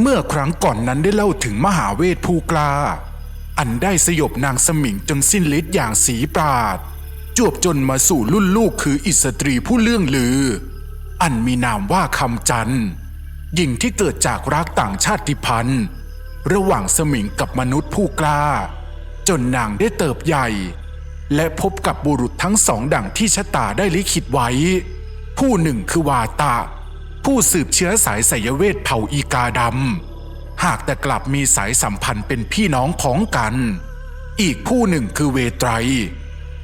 เมื่อครั้งก่อนนั้นได้เล่าถึงมหาเวทผู้กล้าอันได้สยบนางสมิงจนสิ้นฤทธิ์อย่างสีปราด จวบจนมาสู่รุ่นลูกคืออิสตรีผู้เลื่องลือ อันมีนามว่าคำจันทร์หญิงที่เกิดจากรักต่างชาติพันธุ์ ระหว่างสมิงกับมนุษย์ผู้กล้า จนนางได้เติบใหญ่ และพบกับบุรุษทั้งสองดังที่ชะตาได้ลิขิตไว้ ผู้หนึ่งคือวาตะ ผู้สืบเชื้อสายไสยเวทเผ่าอีกาดำ หากแต่กลับมีสายสัมพันธ์เป็นพี่น้องพ้องกัน อีกผู้หนึ่งคือเวไตร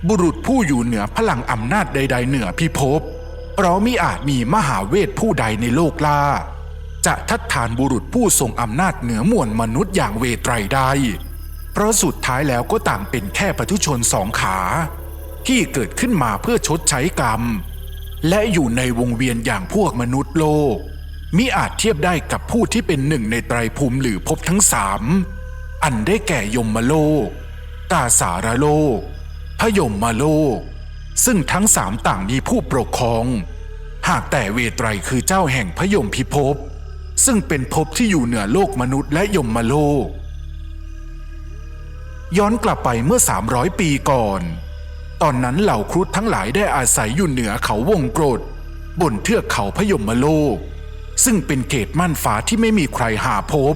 บุรุษผู้อยู่เหนือพลังอำนาจใด ๆ เหนือพิภพเพราะมิอาจมีมหาเวทผู้ใดในโลกล่า จะทัดทานบุรุษผู้ทรงอำนาจเหนือมวลมนุษย์อย่างเวไตรได้ เพราะสุดท้ายแล้วก็ต่างเป็นแค่ปทุชนสองขา ที่เกิดขึ้นมาเพื่อชดใช้กรรม และอยู่ในวงเวียนอย่างพวกมนุษย์โลก มิอาจเทียบได้กับผู้ที่เป็นหนึ่งในไตรภูมิหรือภพทั้งสามอันได้แก่ยมมโลกกาสารโลก พยมมาโลก ซึ่งทั้งสามต่างมีผู้ปกครอง หากแต่เวไตรคือเจ้าแห่งพยมพิภพ ซึ่งเป็นภพที่อยู่เหนือโลกมนุษย์และยมมาโลก ย้อนกลับไปเมื่อ 300 ปีก่อน ตอนนั้นเหล่าครุฑทั้งหลายได้อาศัยอยู่เหนือเขาวงกรดบนเทือกเขาพยมโลก ซึ่งเป็นเขตม่านฟ้าที่ไม่มีใครหาพบ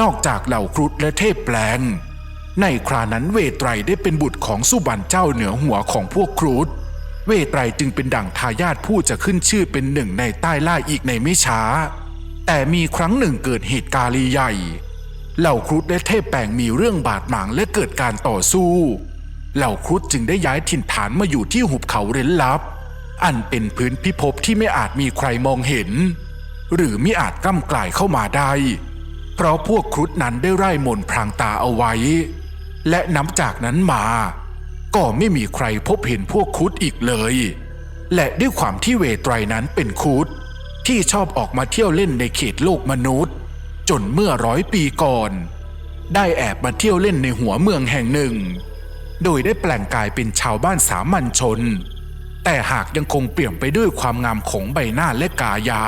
นอกจากเหล่าครุฑและเทพแปลง ในครานั้นเวไตรได้เป็นบุตรของสุบันเจ้าเหนือหัวของพวกครุฑเวไตรจึงเป็นดั่งทายาทผู้จะขึ้นชื่อเป็นหนึ่งในใต้ล่าอีกในไม่ช้า แต่มีครั้งหนึ่งเกิดเหตุการณ์ใหญ่ เหล่าครุฑและเทพแปลงมีเรื่องบาดหมางและเกิดการต่อสู้ เหล่าครุฑจึงได้ย้ายถิ่นฐานมาอยู่ที่หุบเขาเร้นลับ อันเป็นพื้นพิภพที่ไม่อาจมีใครมองเห็น หรือมิอาจก้ำกลายเข้ามาได้ เพราะพวกครุฑนั้นได้ไร่มนพรางตาเอาไว้ และนับจากนั้นมา ก็ไม่มีใครพบเห็นพวกครุฑอีกเลย และด้วยความที่เวไตรนั้นเป็นครุฑที่ชอบออกมาเที่ยวเล่นในเขตโลกมนุษย์ จนเมื่อร้อยปีก่อน ได้แอบมาเที่ยวเล่นในหัวเมืองแห่งหนึ่ง โดยได้แปลงกายเป็นชาวบ้านสามัญชน แต่หากยังคงเปลี่ยนไปด้วยความงามของใบหน้าและกายา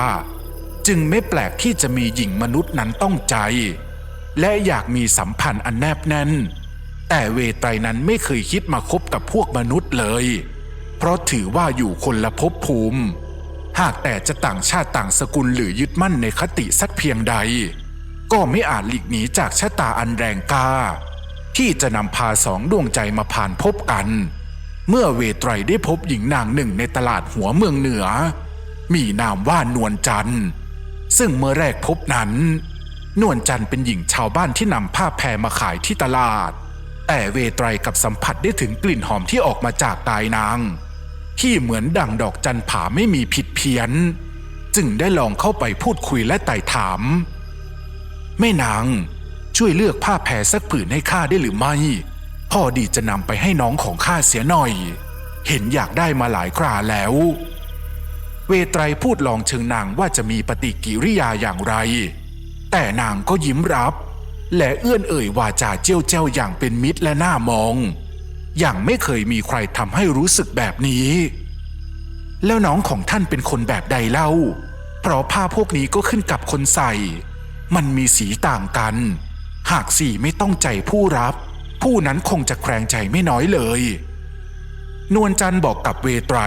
จึงไม่แปลกที่จะมีหญิงมนุษย์นั้นต้องใจ และอยากมีสัมพันธ์อันแนบแน่น แต่เวไตรนั้นไม่เคยคิดมาคบกับพวกมนุษย์เลย เพราะถือว่าอยู่คนละภพภูมิ หากแต่จะต่างชาติต่างสกุลหรือยึดมั่นในคติสักเพียงใด ก็ไม่อาจหลีกหนีจากชะตาอันแรงกล้า ที่จะนำพาสองดวงใจมาผ่านพบกัน เมื่อเวไตรได้พบหญิงนางหนึ่งในตลาดหัวเมืองเหนือ มีนามว่านวลจันทร์ ซึ่งเมื่อแรกพบนั้น นวลจันทร์เป็นหญิงชาวบ้านที่นำผ้าแพรมาขายที่ตลาด แต่เวไตรกับสัมผัสได้ถึงกลิ่นหอมที่ออกมาจากกายนาง ที่เหมือนดั่งดอกจันผาไม่มีผิดเพี้ยน จึงได้ลองเข้าไปพูดคุยและไต่ถามแม่นาง ช่วยเลือกผ้าแพรสักผืนให้ข้าได้หรือไม่ พ่อดีจะนำไปให้น้องของข้าเสียหน่อย เห็นอยากได้มาหลายคราแล้ว เวไตรพูดลองเชิงนางว่าจะมีปฏิกิริยาอย่างไร แต่นางก็ยิ้มรับ และเอื้อนเอ่ยวาจาเจ้าเจ้าอย่างเป็นมิตรและน่ามอง อย่างไม่เคยมีใครทำให้รู้สึกแบบนี้ แล้วน้องของท่านเป็นคนแบบใดเล่า เพราะผ้าพวกนี้ก็ขึ้นกับคนใส่มันมีสีต่างกัน หากสีไม่ต้องใจผู้รับ ผู้นั้นคงจะแครงใจไม่น้อยเลย นวลจันทร์บอกกับเวไตร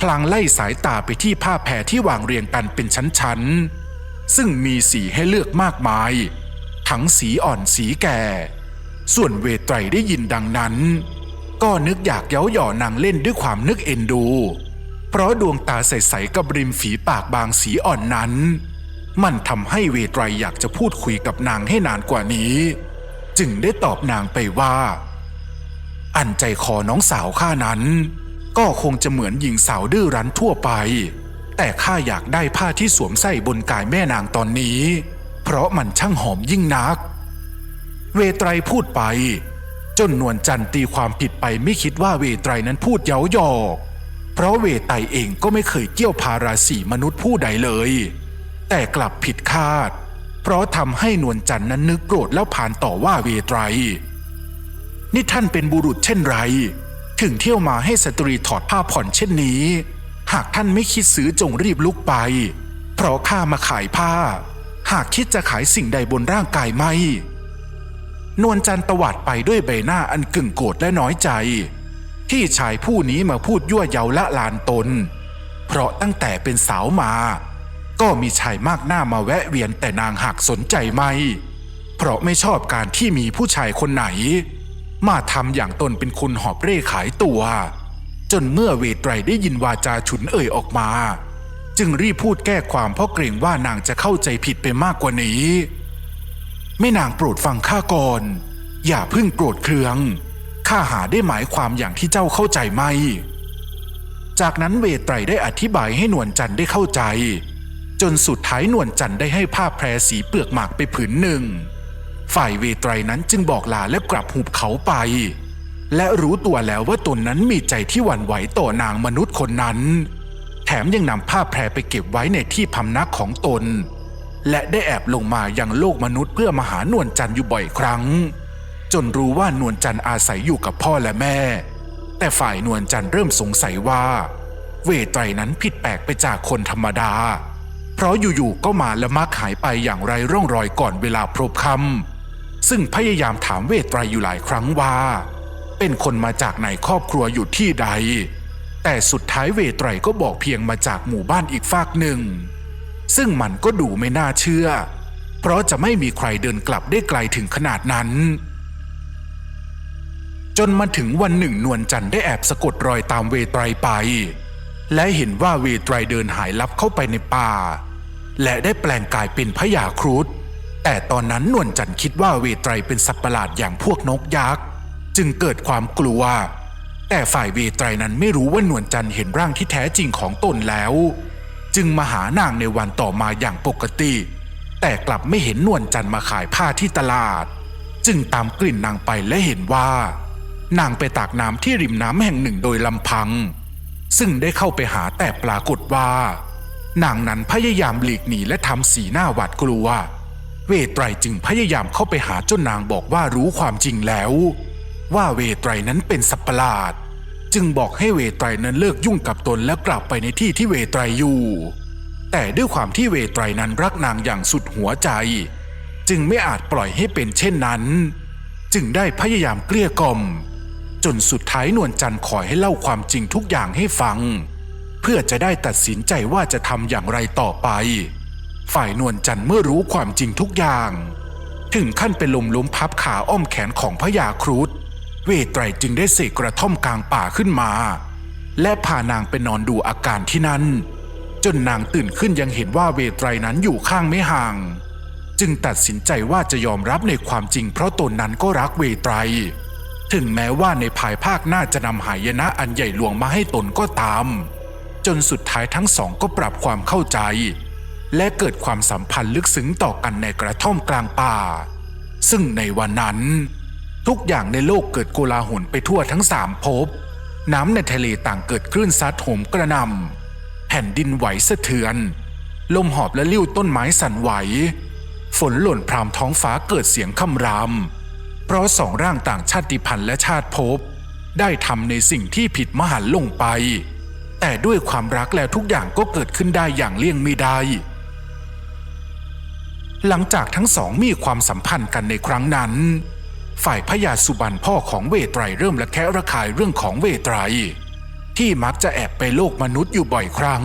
พลางไล่สายตาไปที่ผ้าแพรที่วางเรียงกันเป็นชั้นๆ ซึ่งมีสีให้เลือกมากมาย ทั้งสีอ่อนสีแก่ ส่วนเวไตรได้ยินดังนั้น ก็นึกอยากเย้าหย่อนางเล่นด้วยความนึกเอ็นดู เพราะดวงตาใสๆกับริมฝีปากบางสีอ่อนนั้น มันทำให้เวไตรอยากจะพูดคุยกับนางให้นานกว่านี้ จึงได้ตอบนางไปว่า อันใจคอน้องสาวข้านั้น ก็คงจะเหมือนหญิงสาวดื้อรั้นทั่วไป แต่ข้าอยากได้ผ้าที่สวมใส่บนกายแม่นางตอนนี้ เพราะมันช่างหอมยิ่งนัก เวไตรพูดไป จนนวลจันตีความผิดไปไม่คิดว่าเวไตรนั้นพูดเย้าหยอก เพราะเวไตรเองก็ไม่เคยเกี่ยวพาราสีมนุษย์ผู้ใดเลย แต่กลับผิดคาด เพราะทำให้นวลจันทร์นั้นนึกโกรธแล้วผ่านต่อว่าเวไตรนี่ท่านเป็นบุรุษเช่นไร ถึงเที่ยวมาให้สตรีถอดผ้าผ่อนเช่นนี้ หากท่านไม่คิดซื้อจงรีบลุกไป เพราะข้ามาขายผ้า หากคิดจะขายสิ่งใดบนร่างกายไม่ นวลจันทร์ตวาดไปด้วยใบหน้าอันกึ่งโกรธและน้อยใจ ที่ชายผู้นี้มาพูดยั่วเยาละลานตน เพราะตั้งแต่เป็นสาวมา ก็มีชายมากหน้ามาแวะเวียนแต่นางหักสนใจไม่ เพราะไม่ชอบการที่มีผู้ชายคนไหน มาทำอย่างตนเป็นคนหอบเร่ขายตัว จนเมื่อเวไตรได้ยินวาจาฉุนเอ่ยออกมา จึงรีบพูดแก้ความเพราะเกรงว่านางจะเข้าใจผิดไปมากกว่านี้แม่นางโปรดฟังข้าก่อน อย่าเพิ่งโกรธเคือง ข้าหาได้หมายความอย่างที่เจ้าเข้าใจไหม จากนั้นเวไตรได้อธิบายให้นวลจันทร์ได้เข้าใจ จนสุดท้ายนวลจันทร์ได้ให้ผ้าแพรสีเปลือกหมากไปผืนหนึ่ง ฝ่ายเวไตรนั้นจึงบอกลาและกลับหุบเขาไป และรู้ตัวแล้วว่าตนนั้นมีใจที่หวั่นไหวต่อนางมนุษย์คนนั้น แถมยังนำผ้าแพรไปเก็บไว้ในที่พำนักของตน และได้แอบลงมายังโลกมนุษย์เพื่อมาหานวลจันทร์อยู่บ่อยครั้ง จนรู้ว่านวลจันทร์อาศัยอยู่กับพ่อและแม่ แต่ฝ่ายนวลจันทร์เริ่มสงสัยว่า เวไตรนั้นผิดแปลกไปจากคนธรรมดา เพราะอยู่ๆก็มาและมักหายไปอย่างไรร่องรอยก่อนเวลาพรบคำซึ่งพยายามถามเวไตรอยู่หลายครั้งว่า เป็นคนมาจากไหนครอบครัวอยู่ที่ใด แต่สุดท้ายเวไตรก็บอกเพียงมาจากหมู่บ้านอีกฝากหนึ่ง ซึ่งมันก็ดูไม่น่าเชื่อ เพราะจะไม่มีใครเดินกลับได้ไกลถึงขนาดนั้นจนมาถึงวันหนึ่งนวลจันทร์ได้แอบสะกดรอยตามเวตรไป และเห็นว่าเวตรเดินหายลับเข้าไปในป่า และได้แปลงกายเป็นพญาครุฑแต่ตอนนั้นนวลจันทร์คิดว่าเวไตรเป็นสัตว์ประหลาดอย่างพวกนกยักษ์จึงเกิดความกลัว แต่ฝ่ายเวไตรนั้นไม่รู้ว่านวลจันทร์เห็นร่างที่แท้จริงของตนแล้ว จึงมาหานางในวันต่อมาอย่างปกติ แต่กลับไม่เห็นนวลจันทร์มาขายผ้าที่ตลาด จึงตามกลิ่นนางไปและเห็นว่า นางไปตากน้ำที่ริมน้ำแห่งหนึ่งโดยลำพัง ซึ่งได้เข้าไปหาแต่ปรากฏว่า นางนั้นพยายามหลีกหนีและทำสีหน้าหวาดกลัว เวไตรจึงพยายามเข้าไปหาจนนางบอกว่ารู้ความจริงแล้ว ว่าเวไตรนั้นเป็นสัตว์ปะหลาด จึงบอกให้เวไตรนั้นเลิกยุ่งกับตนและกลับไปในที่ที่เวไตรอยู่ แต่ด้วยความที่เวไตรนั้นรักนางอย่างสุดหัวใจ จึงไม่อาจปล่อยให้เป็นเช่นนั้น จึงได้พยายามเกลี้ยกล่อม จนสุดท้ายนวลจันทร์ขอให้เล่าความจริงทุกอย่างให้ฟัง เพื่อจะได้ตัดสินใจว่าจะทำอย่างไรต่อไป ฝ่ายนวลจันทร์เมื่อรู้ความจริงทุกอย่าง ถึงขั้นเป็นลมล้มพับขาอ้อมแขนของพญาครุฑเวไตรจึงได้เสกกระท่อมกลางป่าขึ้นมา และพานางไปนอนดูอาการที่นั่น จนนางตื่นขึ้นยังเห็นว่าเวไตรนั้นอยู่ข้างไม่ห่าง จึงตัดสินใจว่าจะยอมรับในความจริง เพราะตนนั้นก็รักเวไตรถึงแม้ว่าในภายภาคหน้าจะนำหายนะอันใหญ่หลวงมาให้ตนก็ตาม จนสุดท้ายทั้งสองก็ปรับความเข้าใจ และเกิดความสัมพันธ์ลึกซึ้งต่อกันในกระท่อมกลางป่า ซึ่งในวันนั้น ทุกอย่างในโลกเกิดโกลาหลไปทั่วทั้งสามภพน้ำในทะเลต่างเกิดคลื่นซัดโหมกระนำแผ่นดินไหวสะเทือน ลมหอบและลิ้วต้นไม้สั่นไหว ฝนหล่นพรามท้องฟ้าเกิดเสียงคำรามเพราะสองร่างต่างชาติพันธุ์และชาติภพได้ทำในสิ่งที่ผิดมหันต์ลงไป แต่ด้วยความรักแล้วทุกอย่างก็เกิดขึ้นได้อย่างเลี่ยงไม่ได้ หลังจากทั้งสองมีความสัมพันธ์กันในครั้งนั้น ฝ่ายพญาสุบรรพ่อของเวไตรเริ่มระแคะระคายเรื่องของเวไตร ที่มักจะแอบไปโลกมนุษย์อยู่บ่อยครั้ง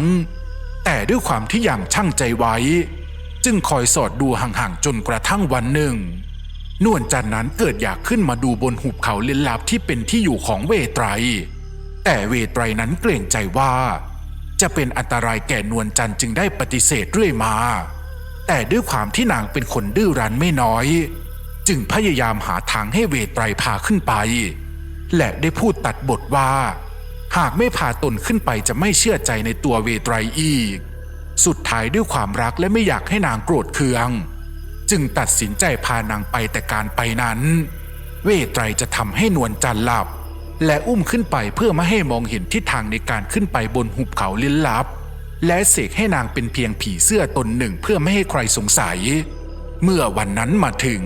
แต่ด้วยความที่อยังช่างใจไว้ จึงคอยสอดดูห่างๆจนกระทั่งวันหนึ่ง นวลจันนั้นเกิดอยากขึ้นมาดูบนหุบเขาเล่นลับที่เป็นที่อยู่ของเวไตร แต่เวไตรนั้นเกรงใจว่า จะเป็นอันตรายแก่นวลจันทร์จึงได้ปฏิเสธเรื่อยมา แต่ด้วยความที่นางเป็นคนดื้อรั้นไม่น้อย จึงพยายามหาทางให้เวไตรพาขึ้นไป และได้พูดตัดบทว่า หากไม่พาตนขึ้นไปจะไม่เชื่อใจในตัวเวไตรอีก สุดท้ายด้วยความรักและไม่อยากให้นางโกรธเคือง จึงตัดสินใจพานางไปแต่การไปนั้น เวไตรจะทำให้นวลจันทร์หลับ และอุ้มขึ้นไปเพื่อไม่ให้มองเห็นทิศทางในการขึ้นไปบนหุบเขาลิ้นลับ และเสกให้นางเป็นเพียงผีเสื้อตนหนึ่งเพื่อไม่ให้ใครสงสัย เมื่อวันนั้นมาถึง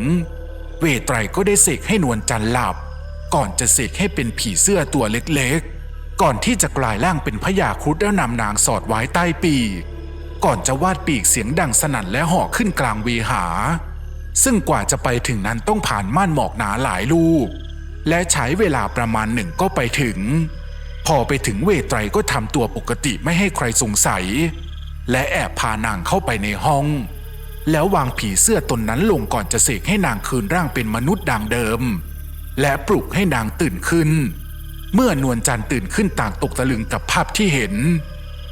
เวไตรก็ได้เสกให้นวลจันทร์หลับ ก่อนจะเสกให้เป็นผีเสื้อตัวเล็กๆ ก่อนที่จะกลายร่างเป็นพญาครุฑแล้วนำนางสอดไว้ใต้ปีกก่อนจะวาดปีกเสียงดังสนั่นและห่อขึ้นกลางเวหา ซึ่งกว่าจะไปถึงนั้นต้องผ่านม่านหมอกหนาหลายลูก และใช้เวลาประมาณหนึ่งก็ไปถึง พอไปถึงเวไตรก็ทำตัวปกติไม่ให้ใครสงสัย และแอบพานางเข้าไปในห้อง แล้ววางผีเสื้อตนนั้นลงก่อนจะเสกให้นางคืนร่างเป็นมนุษย์ดังเดิม และปลุกให้นางตื่นขึ้น เมื่อนวลจันทร์ตื่นขึ้นต่างตกตะลึงกับภาพที่เห็น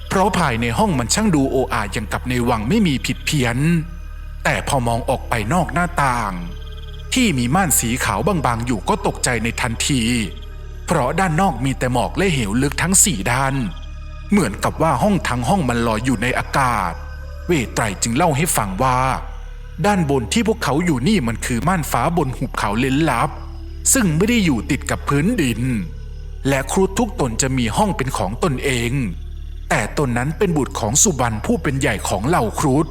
เพราะภายในห้องมันช่างดูโออาอย่างกับในวังไม่มีผิดเพี้ยน แต่พอมองออกไปนอกหน้าต่าง ที่มีม่านสีขาวบางๆ อยู่ก็ตกใจในทันที เพราะด้านนอกมีแต่หมอกและเหวลึกทั้งสี่ด้าน เหมือนกับว่าห้องทั้งห้องมันลอยอยู่ในอากาศ เวไตรจึงเล่าให้ฟังว่า ด้านบนที่พวกเขาอยู่นี่มันคือม่านฟ้าบนหุบเขาเล้นลับ ซึ่งไม่ได้อยู่ติดกับพื้นดิน และครุฑทุกตนจะมีห้องเป็นของตนเอง แต่ตนนั้นเป็นบุตรของสุบันผู้เป็นใหญ่ของเหล่าครุฑ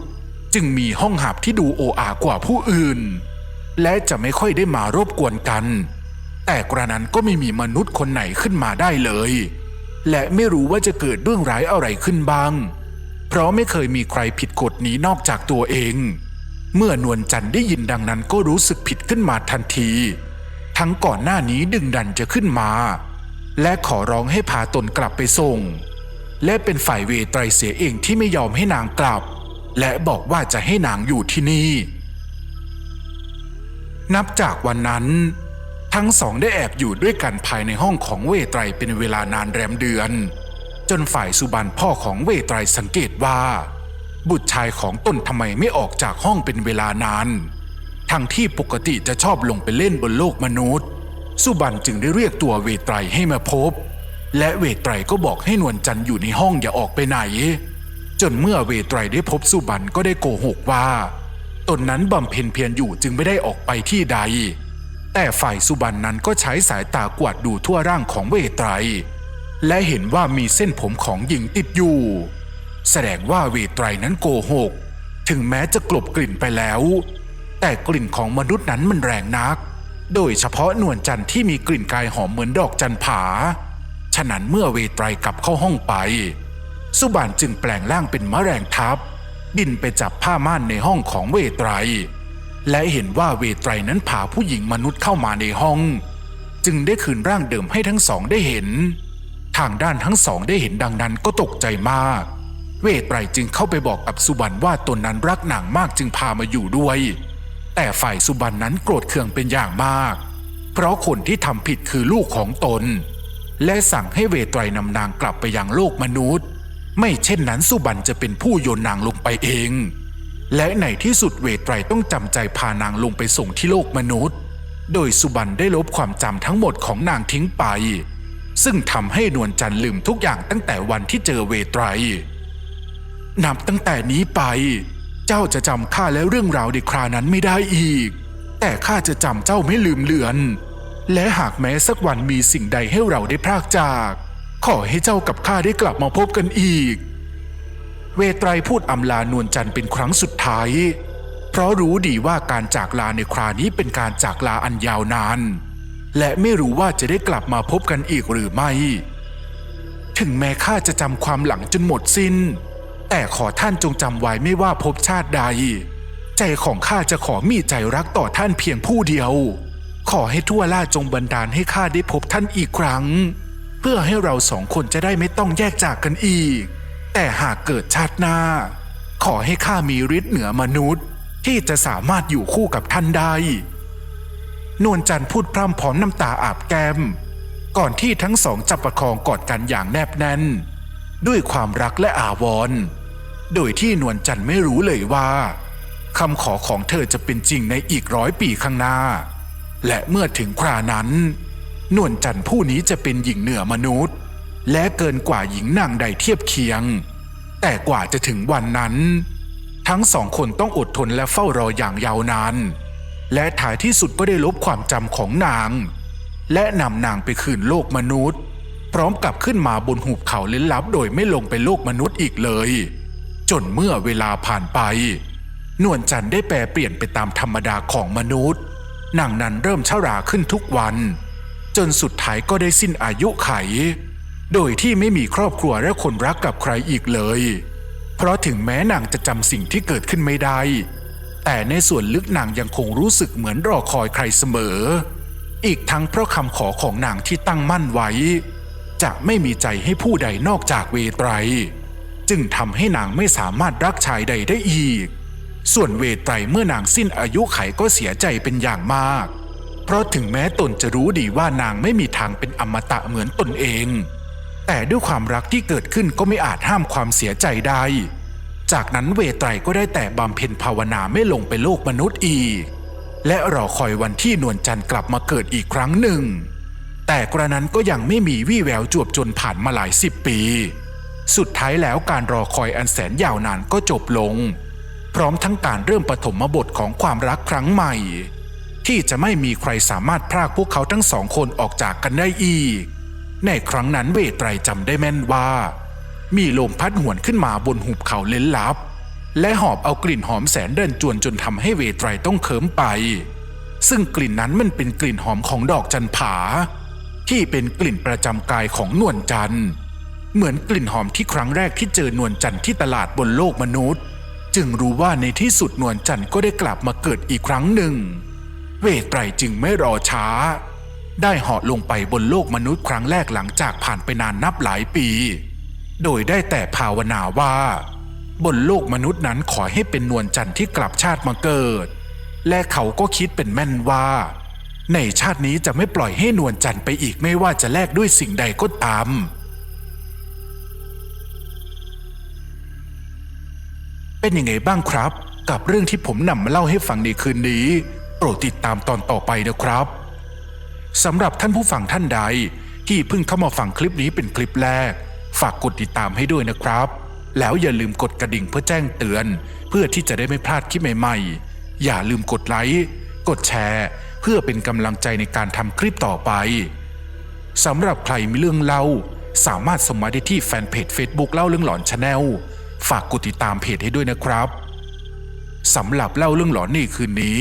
จึงมีห้องหับที่ดูโออากว่าผู้อื่น และจะไม่ค่อยได้มารบกวนกัน แต่กระนั้นก็ไม่มีมนุษย์คนไหนขึ้นมาได้เลย และไม่รู้ว่าจะเกิดเรื่องร้ายอะไรขึ้นบ้าง เพราะไม่เคยมีใครผิดกฎนี้นอกจากตัวเอง เมื่อนวลจันทร์ได้ยินดังนั้นก็รู้สึกผิดขึ้นมาทันที ทั้งก่อนหน้านี้ดึงดันจะขึ้นมา และขอร้องให้พาตนกลับไปส่ง และเป็นฝ่ายเวไตรเสียเองที่ไม่ยอมให้นางกลับ และบอกว่าจะให้นางอยู่ที่นี่ นับจากวันนั้น ทั้งสองได้แอบอยู่ด้วยกันภายในห้องของเวไตรเป็นเวลานานแรมเดือน จนฝ่ายสุบันพ่อของเวไตรสังเกตว่า บุตรชายของตนทำไมไม่ออกจากห้องเป็นเวลานาน ทั้งที่ปกติจะชอบลงไปเล่นบนโลกมนุษย์ สุบันจึงได้เรียกตัวเวไตรให้มาพบ และเวไตรก็บอกให้นวลจันทร์อยู่ในห้องอย่าออกไปไหน จนเมื่อเวไตรได้พบสุบันก็ได้โกหกว่า ตนนั้นบำเพ็ญเพียรอยู่จึงไม่ได้ออกไปที่ใด แต่ฝ่ายสุบันนั้นก็ใช้สายตากวาดดูทั่วร่างของเวไตร และเห็นว่ามีเส้นผมของหญิงติดอยู่ แสดงว่าเวไตรนั้นโกหก ถึงแม้จะกลบกลิ่นไปแล้ว แต่กลิ่นของมนุษย์นั้นมันแรงนัก โดยเฉพาะนวลจันทร์ที่มีกลิ่นกายหอมเหมือนดอกจันผา ฉะนั้นเมื่อเวไตรกลับเข้าห้องไป สุบานจึงแปลงร่างเป็นมะแรงทับ บินไปจับผ้าม่านในห้องของเวไตร และเห็นว่าเวไตรนั้นพาผู้หญิงมนุษย์เข้ามาในห้อง จึงได้คืนร่างเดิมให้ทั้งสองได้เห็น ทางด้านทั้งสองได้เห็นดังนั้นก็ตกใจมาก เวไตรจึงเข้าไปบอกกับสุบันว่าตนนั้นรักนางมากจึงพามาอยู่ด้วย แต่ฝ่ายสุบันนั้นโกรธเคืองเป็นอย่างมาก เพราะคนที่ทำผิดคือลูกของตน และสั่งให้เวไตรนำนางกลับไปยังโลกมนุษย์ ไม่เช่นนั้นสุบันจะเป็นผู้โยนนางลงไปเอง และในที่สุดเวทไตรต้องจำใจพานางลงไปส่งที่โลกมนุษย์ โดยสุบันได้ลบความจำทั้งหมดของนางทิ้งไป ซึ่งทำให้นวลจันทร์ลืมทุกอย่างตั้งแต่วันที่เจอเวทไตรนับตั้งแต่นี้ไป เจ้าจะจำข้าและเรื่องราวในครานั้นไม่ได้อีก แต่ข้าจะจำเจ้าไม่ลืมเลือน และหากแม้สักวันมีสิ่งใดให้เราได้พรากจาก ขอให้เจ้ากับข้าได้กลับมาพบกันอีก เวไตรพูดอำลานวลจันทร์เป็นครั้งสุดท้าย เพราะรู้ดีว่าการจากลาในครานี้เป็นการจากลาอันยาวนาน และไม่รู้ว่าจะได้กลับมาพบกันอีกหรือไม่ ถึงแม้ข้าจะจำความหลังจนหมดสิน้น แต่ขอท่านจงจำไว้ไม่ว่าพบชาติใด ใจของข้าจะขอมีใจรักต่อท่านเพียงผู้เดียว ขอให้ทั่วล่าจงบันดาลให้ข้าได้พบท่านอีกครั้ง เพื่อให้เราสองคนจะได้ไม่ต้องแยกจากกันอีก แต่หากเกิดชาติหน้า ขอให้ข้ามีฤทธิ์เหนือมนุษย์ ที่จะสามารถอยู่คู่กับท่านได้ นวลจันทร์พูดพร่ำพร้อมน้ำตาอาบแก้ม ก่อนที่ทั้งสองจะประคองกอดกันอย่างแนบแน่น ด้วยความรักและอาวรณ์โดยที่นวลจันทร์ไม่รู้เลยว่าคำขอของเธอจะเป็นจริงในอีกร้อยปีข้างหน้า และเมื่อถึงครานั้น นวลจันทร์ผู้นี้จะเป็นหญิงเหนือมนุษย์ และเกินกว่าหญิงนางใดเทียบเคียง แต่กว่าจะถึงวันนั้น ทั้งสองคนต้องอดทนและเฝ้ารออย่างยาวนาน และท้ายที่สุดก็ได้ลบความจำของนาง และนำนางไปคืนโลกมนุษย์ พร้อมกับขึ้นมาบนหุบเขาลึกลับโดยไม่ลงไปโลกมนุษย์อีกเลย จนเมื่อเวลาผ่านไป นวลจันทร์ได้แปรเปลี่ยนไปตามธรรมดาของมนุษย์นางนั้นเริ่มชราขึ้นทุกวัน จนสุดท้ายก็ได้สิ้นอายุไข โดยที่ไม่มีครอบครัวและคนรักกับใครอีกเลย เพราะถึงแม้นางจะจำสิ่งที่เกิดขึ้นไม่ได้ แต่ในส่วนลึกนางยังคงรู้สึกเหมือนรอคอยใครเสมอ อีกทั้งเพราะคำขอของนางที่ตั้งมั่นไว้ จะไม่มีใจให้ผู้ใดนอกจากเวไตรจึงทำให้นางไม่สามารถรักชายใดได้อีก ส่วนเวไตรเมื่อนางสิ้นอายุไขก็เสียใจเป็นอย่างมาก เพราะถึงแม้ตนจะรู้ดีว่านางไม่มีทางเป็นอมตะเหมือนตนเอง แต่ด้วยความรักที่เกิดขึ้นก็ไม่อาจห้ามความเสียใจได้ จากนั้นเวไตรก็ได้แต่บำเพ็ญภาวนาไม่ลงไปโลกมนุษย์อีก และรอคอยวันที่นวลจันทร์กลับมาเกิดอีกครั้งหนึ่ง แต่กระนั้นก็ยังไม่มีวี่แววจวบจนผ่านมาหลายสิบปี สุดท้ายแล้วการรอคอยอันแสนยาวนานก็จบลง พร้อมทั้งการเริ่มปฐมบทของความรักครั้งใหม่ ที่จะไม่มีใครสามารถพรากพวกเขาทั้งสองคนออกจากกันได้อีก ในครั้งนั้นเวไตรจำได้แม่นว่า มีลมพัดหวนขึ้นมาบนหุบเขาเล้นลับ และหอบเอากลิ่นหอมแสนเดินจวนจนทำให้เวไตรต้องเคิมไป ซึ่งกลิ่นนั้นมันเป็นกลิ่นหอมของดอกจันผา ที่เป็นกลิ่นประจำกายของนวลจันทร์เหมือนกลิ่นหอมที่ครั้งแรกที่เจอนวลจันทร์ที่ตลาดบนโลกมนุษย์ จึงรู้ว่าในที่สุดนวลจันทร์ก็ได้กลับมาเกิดอีกครั้งหนึ่ง เวทไตรจึงไม่รอช้า ได้เหาะลงไปบนโลกมนุษย์ครั้งแรกหลังจากผ่านไปนานนับหลายปี โดยได้แต่ภาวนาว่า บนโลกมนุษย์นั้นขอให้เป็นนวลจันทร์ที่กลับชาติมาเกิด และเขาก็คิดเป็นแม่นว่า ในชาตินี้จะไม่ปล่อยให้นวลจันทร์ไปอีกไม่ว่าจะแลกด้วยสิ่งใดก็ตามเป็นยังไงบ้างครับ กับเรื่องที่ผมนำมาเล่าให้ฟังในคืนนี้ โปรดติดตามตอนต่อไปนะครับสำหรับท่านผู้ฟังท่านใด ที่เพิ่งเข้ามาฟังคลิปนี้เป็นคลิปแรก ฝากกดติดตามให้ด้วยนะครับ แล้วอย่าลืมกดกระดิ่งเพื่อแจ้งเตือน เพื่อที่จะได้ไม่พลาดคลิปใหม่ๆ อย่าลืมกดไลค์กดแชร์ เพื่อเป็นกำลังใจในการทำคลิปต่อไปสำหรับใครมีเรื่องเล่า สามารถส่งมาได้ที่แฟนเพจ Facebook เล่าเรื่องหลอนชาแนลฝากกดติดตามเพจให้ด้วยนะครับสำหรับเล่าเรื่องหลอนในคืนนี้